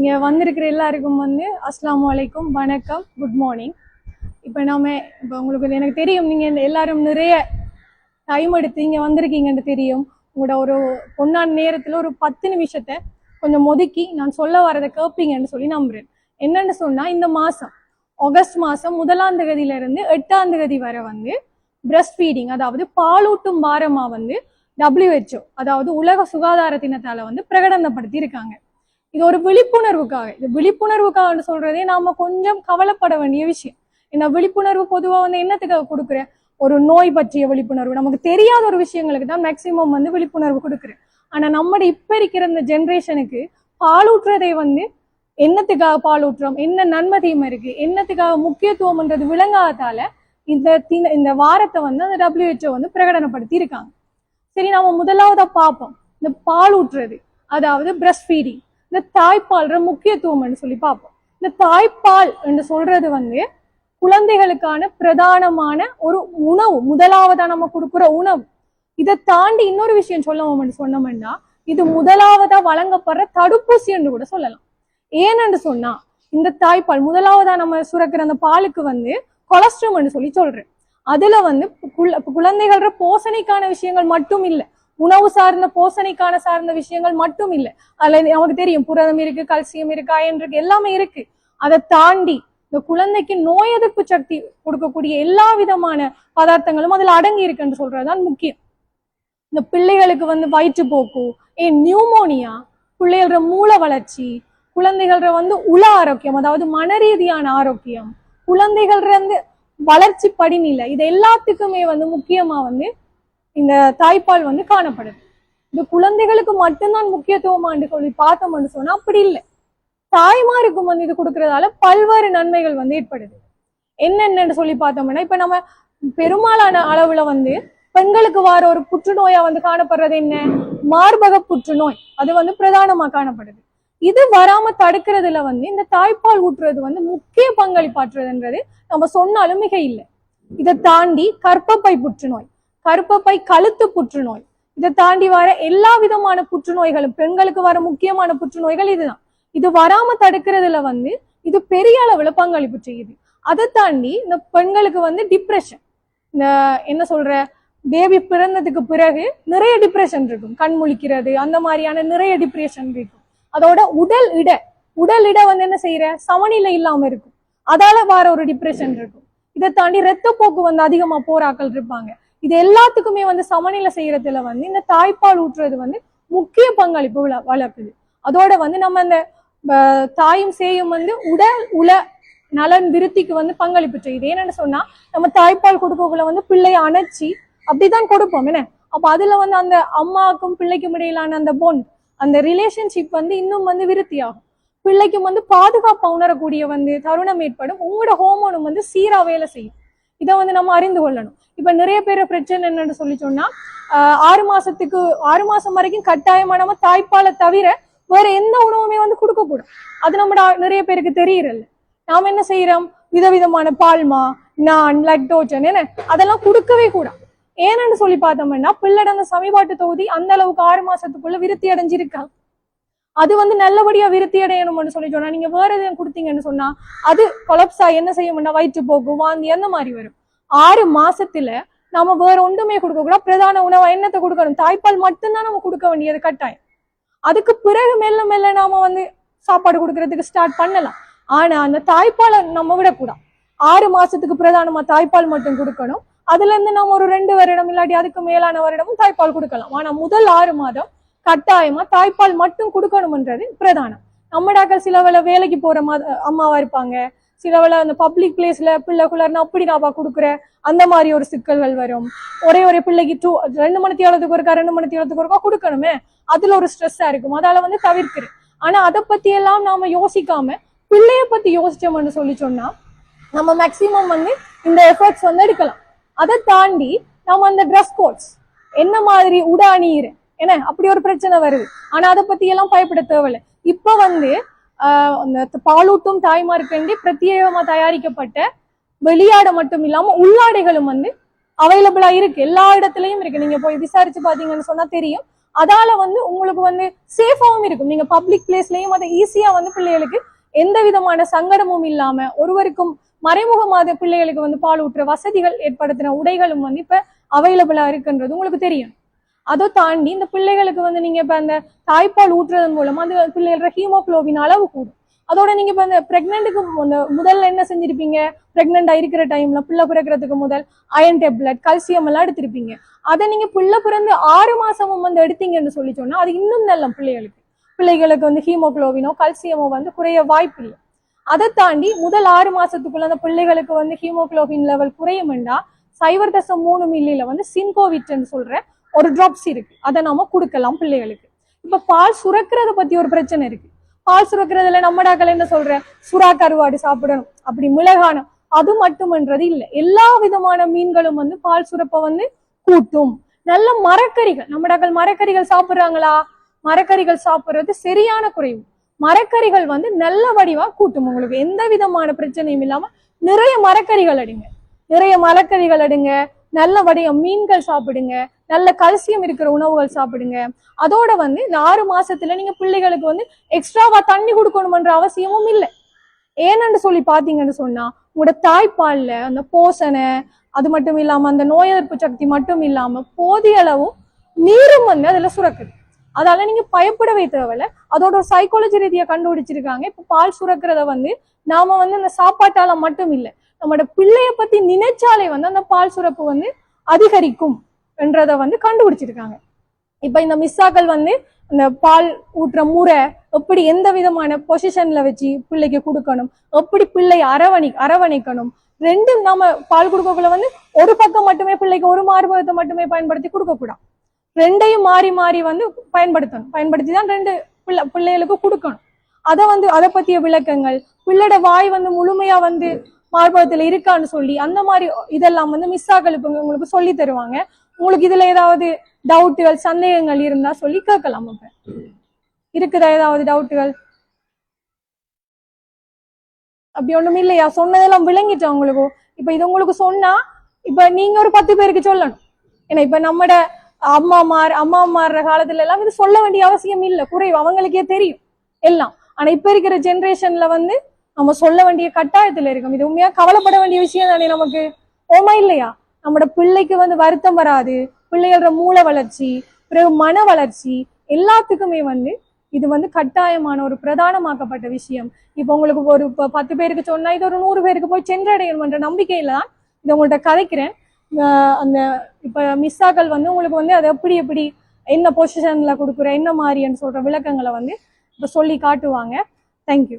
இங்கே வந்திருக்கிற எல்லாருக்கும் வந்து அஸ்லாம் அலைக்கும் வணக்கம் குட் மார்னிங் இப்போ நாம இப்போ உங்களுக்கு எனக்கு தெரியும் நீங்கள் எல்லாரும் நிறைய டைம் எடுத்து இங்கே வந்திருக்கீங்கன்னு தெரியும். உங்களோட ஒரு பொன்னான் நேரத்தில் ஒரு பத்து நிமிஷத்தை கொஞ்சம் ஒதுக்கி நான் சொல்ல வரதை கேட்பீங்கன்னு சொல்லி நம்புறேன். என்னன்னு சொன்னால் இந்த மாதம் ஆகஸ்ட் மாதம் முதலாம் தேதியிலிருந்து எட்டாம் தேதி வரை வந்து பிரஸ்ட் ஃபீடிங் அதாவது பாலூட்டும் வாரமாக வந்து டபிள்யூஹெச்ஓ அதாவது உலக சுகாதார தினத்தால் வந்து பிரகடனப்படுத்தி இருக்காங்க. இது ஒரு விழிப்புணர்வுக்காக. இது விழிப்புணர்வுக்காக சொல்றதே நாம கொஞ்சம் கவலைப்பட வேண்டிய விஷயம். இந்த விழிப்புணர்வு பொதுவா வந்து என்னத்துக்காக கொடுக்குற? ஒரு நோய் பற்றிய விழிப்புணர்வு. நமக்கு தெரியாத ஒரு விஷயங்களுக்கு தான் மேக்சிமம் வந்து விழிப்புணர்வு கொடுக்குறேன் ஆனா நம்ம இப்ப இருக்கிற இந்த ஜென்ரேஷனுக்கு பாலூட்டுறதை வந்து என்னத்துக்காக பாலூட்டுறோம்? என்ன நன்மை தீமை இருக்கு? என்னத்துக்காக முக்கியத்துவம்ன்றது விளங்காதால இந்த தின- இந்த வாரத்தை வந்து அந்த டபிள்யூஹெச்ஓ வந்து பிரகடனப்படுத்தி இருக்காங்க. சரி நம்ம முதலாவதா பார்ப்போம். இந்த பாலூட்டுறது. அதாவது பிரஸ்ட் ஃபீடிங் இந்த தாய்ப்பால்ற முக்கியத்துவம்னு சொல்லி பார்ப்போம். இந்த தாய்ப்பால் என்று சொல்றது வந்து குழந்தைகளுக்கான பிரதானமான ஒரு உணவு முதலாவதா நம்ம கொடுக்குற உணவு. இதை தாண்டி இன்னொரு விஷயம் சொல்லவோம்னு சொன்னோம்னா இது முதலாவதா வழங்கப்படுற தடுப்பூசி என்று கூட சொல்லலாம். ஏனென்று சொன்னா இந்த தாய்ப்பால் முதலாவதா நம்ம சுரக்கிற அந்த பாலுக்கு வந்து கொலஸ்ட்ரம் சொல்லி சொல்றேன். அதுல வந்து குழந்தைகள போஷணைக்கான விஷயங்கள் மட்டும் இல்ல உணவு சார்ந்த போசணிக்கான சார்ந்த விஷயங்கள் மட்டும் இல்லை. அதுல நமக்கு தெரியும் புரதம் இருக்கு கல்சியம் இருக்கு அயன் இருக்கு எல்லாமே இருக்கு. அதை தாண்டி இந்த குழந்தைக்கு நோய் எதிர்ப்பு சக்தி கொடுக்கக்கூடிய எல்லா விதமான பதார்த்தங்களும் அதுல அடங்கி இருக்குன்னு சொல்றதுதான் முக்கியம். இந்த பிள்ளைகளுக்கு வந்து வயிற்றுப்போக்கு ஏன் நியூமோனியா பிள்ளைகளோட மூல வளர்ச்சி குழந்தைகள வந்து உள ஆரோக்கியம் அதாவது மன ரீதியான ஆரோக்கியம் குழந்தைகள் வந்து வளர்ச்சி படிநிலை இது எல்லாத்துக்குமே வந்து முக்கியமா வந்து இந்த தாய்ப்பால் வந்து காணப்படுது. இந்த குழந்தைகளுக்கு மட்டும்தான் முக்கியத்துவமான்னு சொல்லி பார்த்தோம்னு சொன்னா அப்படி இல்லை. தாய்மாருக்கும் வந்து இது கொடுக்கறதால பல்வேறு நன்மைகள் வந்து ஏற்படுது. என்னென்னு சொல்லி பார்த்தோம்னா இப்ப நம்ம பெரும்பாலான அளவுல வந்து பெண்களுக்கு வார ஒரு புற்றுநோயா வந்து காணப்படுறது என்ன? மார்பக புற்றுநோய். அது வந்து பிரதானமா காணப்படுது. இது வராம தடுக்கிறதுல வந்து இந்த தாய்ப்பால் ஊற்றுறது வந்து முக்கிய பங்களிப்பாற்றுறதுன்றது நம்ம சொன்னாலும் மிக இல்லை இதை தாண்டி கர்ப்பப்பை புற்றுநோய். கருப்பப்பை கழுத்து புற்றுநோய். இதை தாண்டி வர எல்லா விதமான புற்றுநோய்களும் பெண்களுக்கு வர முக்கியமான புற்றுநோய்கள் இதுதான். இது வராம தடுக்கிறதுல வந்து இது பெரிய அளவுல பங்களிப்பு செய்யுது. அதை தாண்டி இந்த பெண்களுக்கு வந்து டிப்ரெஷன் இந்த என்ன சொல்ற பேபி பிறந்ததுக்கு பிறகு நிறைய டிப்ரெஷன் இருக்கும். கண் முழிக்கிறது அந்த மாதிரியான நிறைய டிப்ரெஷன் இருக்கும். அதோட உடல் இட உடல் இட வந்து என்ன செய்யற? சமநிலை இல்லாம இருக்கும். அதால வர ஒரு டிப்ரெஷன் இருக்கும். இதை தாண்டி ரத்தப்போக்கு வந்து அதிகமா போராக்கள் இருப்பாங்க. இது எல்லாத்துக்குமே வந்து சமநிலை செய்யறதுல வந்து இந்த தாய்ப்பால் ஊற்றுறது வந்து முக்கிய பங்களிப்பு வள- வளர்க்குது. அதோட வந்து நம்ம அந்த தாயும் சேயும் வந்து உடல் உல நலன் விருத்திக்கு வந்து பங்களிப்பு செய்யுது. என்னன்னு சொன்னா நம்ம தாய்ப்பால் கொடுக்கக்குள்ள வந்து பிள்ளைய அணைச்சி அப்படிதான் கொடுப்போம் என்ன? அப்ப அதுல வந்து அந்த அம்மாவுக்கும் பிள்ளைக்கும் இடையிலான அந்த பொண்ட் அந்த ரிலேஷன்ஷிப் வந்து இன்னும் வந்து விருத்தியாகும். பிள்ளைக்கும் வந்து பாதுகாப்பா உணரக்கூடிய வந்து தருணம் ஏற்படும். உங்களோட ஹோமோனும் வந்து சீரா வேலை செய்யும். இதை வந்து நம்ம அறிந்து கொள்ளணும். இப்ப நிறைய பேர் பிரச்சனை என்னன்னு சொல்லி சொன்னா ஆஹ் ஆறு மாசத்துக்கு ஆறு மாசம் வரைக்கும் கட்டாயமா நம்ம தாய்ப்பாலை தவிர வேற எந்த உணவுமே வந்து கொடுக்க கூடும் அது நம்ம நிறைய பேருக்கு தெரியறல்ல. நாம என்ன செய்யறோம் விதவிதமான பால்மா நான் லக்டோஜன் என்ன? அதெல்லாம் கொடுக்கவே கூடாது. ஏன்னு சொல்லி பார்த்தோம்னா பிள்ளட அந்த சமீபாட்டு தொகுதி அந்த அளவுக்கு ஆறு மாசத்துக்குள்ள விருத்தி அடைஞ்சிருக்கா? அது வந்து நல்லபடியா விருத்தி அடையணும்னு சொல்லி சொன்னா நீங்க வேற எதுவும் கொடுத்தீங்கன்னு சொன்னா அது கொலப்ஸா என்ன செய்யும்னா வயிற்றுப்போக்கு வாந்தி அந்த மாதிரி வரும். ஆறு மாசத்துல நாம வேற ஒன்றுமே கொடுக்க கூடாது. பிரதான உணவு என்னத்தை கொடுக்கணும்? தாய்ப்பால் மட்டும்தான் நம்ம கொடுக்க வேண்டியது கட்டாயம். அதுக்கு பிறகு மெல்ல மெல்ல நாம வந்து சாப்பாடு கொடுக்கறதுக்கு ஸ்டார்ட் பண்ணலாம். ஆனா அந்த தாய்ப்பாலை நம்ம விடக்கூடாது. ஆறு மாசத்துக்கு பிரதானமா தாய்ப்பால் மட்டும் கொடுக்கணும். அதுல இருந்து நம்ம ஒரு ரெண்டு வருடம் இல்லாட்டி அதுக்கு மேலான வருடமும் தாய்ப்பால் கொடுக்கலாம். ஆனா முதல் ஆறு மாதம் கட்டாயமா தாய்ப்பால் மட்டும் கொடுக்கணும்ன்றது பிரதானம். நம்மடாக்கள் சில வேளை வேலைக்கு போற மாதிரி அம்மாவா இருப்பாங்க. சில வேளை அந்த பப்ளிக் பிளேஸ்ல பிள்ளைக்குள்ளர்னா அப்படி நாப்பா கொடுக்குற அந்த மாதிரி ஒரு சிக்கல்கள் வரும். ஒரே ஒரே பிள்ளைக்கு டூ ரெண்டு மணி தேவத்துக்கு ஒருக்கா ரெண்டு மணி தேவத்துக்கு ஒருக்கா கொடுக்கணுமே? அதுல ஒரு ஸ்ட்ரெஸ்ஸா இருக்கும். அதால வந்து தவிர்க்கிறேன் ஆனா அதை பத்தி எல்லாம் நாம யோசிக்காம பிள்ளைய பத்தி யோசிச்சோம்னு சொல்லி சொன்னா நம்ம மேக்சிமம் வந்து இந்த எஃபர்ட்ஸ் வந்து எடுக்கலாம். அதை தாண்டி நம்ம அந்த ட்ரெஸ் கோட்ஸ் என்ன மாதிரி உட அணியிறேன் என்ன? அப்படி ஒரு பிரச்சனை வருது. ஆனா அதை பத்தி எல்லாம் பயப்பட தேவையில்ல. இப்ப வந்து அந்த பாலூட்டும் தாய்மார்க்கண்டி பிரத்யேகமா தயாரிக்கப்பட்ட வெளியாட மட்டும் இல்லாம உள்ளாடைகளும் வந்து அவைலபிளா இருக்கு. எல்லா இடத்துலயும் இருக்கு. நீங்க போய் விசாரிச்சு பாத்தீங்கன்னு சொன்னா தெரியும். அதால வந்து உங்களுக்கு வந்து சேஃபாவும் இருக்கும். நீங்க பப்ளிக் பிளேஸ்லயும் அதை ஈஸியா வந்து பிள்ளைகளுக்கு எந்த விதமான சங்கடமும் இல்லாம ஒருவருக்கும் மறைமுகமாக பிள்ளைகளுக்கு வந்து பால் ஊற்ற வசதிகள் ஏற்படுத்தின உடைகளும் வந்து இப்ப அவைலபிளா இருக்குன்றது உங்களுக்கு தெரியும். அதை தாண்டி இந்த பிள்ளைகளுக்கு வந்து நீங்க இப்ப அந்த தாய்ப்பால் ஊற்றுறதன் மூலமா அந்த பிள்ளைகளோட ஹீமோகுளோபின் அளவு கூடும். அதோட நீங்க இப்ப அந்த பிரெக்னென்ட்டுக்கு முதல்ல என்ன செஞ்சிருப்பீங்க? பிரெக்னெண்டா இருக்கிற டைம்ல பிள்ளை பிறக்கிறதுக்கு முதல் அயன் டேப்லெட் கல்சியம் எல்லாம் எடுத்திருப்பீங்க. அதை நீங்க பிள்ளை பிறந்து ஆறு மாசமும் வந்து எடுத்தீங்கன்னு சொல்லி சொன்னா அது இன்னும் நல்ல பிள்ளைகளுக்கு. பிள்ளைகளுக்கு வந்து ஹீமோக்ளோபினோ கல்சியமோ வந்து குறைய வாய்ப்பு இல்லை. அதை தாண்டி முதல் ஆறு மாசத்துக்குள்ள அந்த பிள்ளைகளுக்கு வந்து ஹீமோகுளோபின் லெவல் குறையுமெண்டா சைவர் தசம் மூணு மில்லியில வந்து சின்கோவிட்னு சொல்ற ஒரு ட்ராப்ஸ் இருக்கு. அதை நாம கொடுக்கலாம் பிள்ளைகளுக்கு. இப்ப பால் சுரக்கிறத பத்தி ஒரு பிரச்சனை இருக்கு. பால் சுரக்கிறதுல நம்ம டாக்கள் என்ன சொல்ற? சுறா கருவாடு சாப்பிடணும். அப்படி மிளகானம் அது மட்டும்ன்றது இல்லை. எல்லா விதமான மீன்களும் வந்து பால் சுரப்பை வந்து கூட்டும். நல்ல மரக்கறிகள். நம்ம டாக்கள் மரக்கறிகள் சாப்பிடுறாங்களா? மரக்கறிகள் சாப்பிடுறது சரியான குறைவு. மரக்கறிகள் வந்து நல்ல வடிவா கூட்டும். உங்களுக்கு எந்த விதமான பிரச்சனையும் இல்லாம நிறைய மரக்கறிகள் அடுங்க. நிறைய மரக்கறிகள் அடுங்க. நல்ல வடையம் மீன்கள் சாப்பிடுங்க. நல்ல கல்சியம் இருக்கிற உணவுகள் சாப்பிடுங்க. அதோட வந்து இந்த ஆறு மாசத்துல நீங்க பிள்ளைகளுக்கு வந்து எக்ஸ்ட்ராவா தண்ணி கொடுக்கணுமன்ற அவசியமும் இல்லை. ஏன்னு சொல்லி பாத்தீங்கன்னு சொன்னா உங்களோட தாய்ப்பால்ல அந்த போசனை அது மட்டும் இல்லாம அந்த நோய் எதிர்ப்பு சக்தி மட்டும் இல்லாம போதிய அளவும் நீரும் வந்து அதுல சுரக்குது. அதால நீங்க பயப்படவே தேவையில்ல. அதோட சைக்காலஜி ரீதியா கண்டுபிடிச்சிருக்காங்க. இப்ப பால் சுரக்கிறத வந்து நாம வந்து அந்த சாப்பாட்டால மட்டும் இல்லை நம்மளோட பிள்ளைய பத்தி நினைச்சாலே வந்து அந்த பால் சுரப்பு வந்து அதிகரிக்கும் என்றதை வந்து கண்டுபிடிச்சிருக்காங்க. இப்ப இந்த மிஸ்ஸாக்கள் வந்து இந்த பால் ஊட்டுற முறை எப்படி எந்த விதமான பொசிஷன்ல வச்சு பிள்ளைக்கு கொடுக்கணும் எப்படி பிள்ளை அரவணை அரவணைக்கணும் ரெண்டும் நாம பால் கொடுக்கக்குள்ள வந்து ஒரு பக்கம் மட்டுமே பிள்ளைக்கு ஒரு மார்பகத்தை மட்டுமே பயன்படுத்தி கொடுக்க கூடாது ரெண்டையும் மாறி மாறி வந்து பயன்படுத்தணும். பயன்படுத்தி தான் ரெண்டு பிள்ளை பிள்ளைகளுக்கு கொடுக்கணும். அதை வந்து அதை பத்திய விளக்கங்கள். பிள்ளையோட வாய் வந்து முழுமையா வந்து மார்பகத்துல இருக்கான்னு சொல்லி அந்த மாதிரி இதெல்லாம் வந்து மிஸ் ஆகலுக்கு உங்களுக்கு சொல்லி தருவாங்க. உங்களுக்கு இதுல ஏதாவது டவுட்டுகள் சந்தேகங்கள் இருந்தா சொல்லி கேட்கலாம் அப்ப. இருக்குதா ஏதாவது டவுட்டுகள் அப்படி ஒண்ணும் இல்லையா? சொன்னதெல்லாம் விளங்கிட்டா உங்களுக்கு. இப்ப இது உங்களுக்கு சொன்னா இப்ப நீங்க ஒரு பத்து பேருக்கு சொல்லணும். ஏன்னா இப்ப நம்மட அம்மா மாற அம்மா மாறுற காலத்துல எல்லாம் இது சொல்ல வேண்டிய அவசியம் இல்லை. குறைவு. அவங்களுக்கே தெரியும். எல்லாம். ஆனா இப்ப இருக்கிற ஜென்ரேஷன்ல வந்து நம்ம சொல்ல வேண்டிய கட்டாயத்துல இருக்கும். இது உண்மையா கவலைப்பட வேண்டிய விஷயம் தானே நமக்கு? ஓமா இல்லையா? நம்மளோட பிள்ளைக்கு வந்து வருத்தம் வராது. பிள்ளைகளோட மூளை வளர்ச்சி பிறகு மன வளர்ச்சி எல்லாத்துக்குமே வந்து இது வந்து கட்டாயமான ஒரு பிரதானமாக்கப்பட்ட விஷயம். இப்போ உங்களுக்கு ஒரு இப்போ பத்து பேருக்கு சொன்னா இது ஒரு நூறு பேருக்கு போய் சென்றடையணும்ன்ற நம்பிக்கையில தான் இதை உங்கள்கிட்ட கதைக்கிறேன். அந்த இப்ப மிஸ்ஸாக்கள் வந்து உங்களுக்கு வந்து அதை எப்படி எப்படி என்ன பொசிஷன்ல கொடுக்குற என்ன மாதிரின்னு சொல்ற விளக்கங்களை வந்து இப்ப சொல்லி காட்டுவாங்க. தேங்க்யூ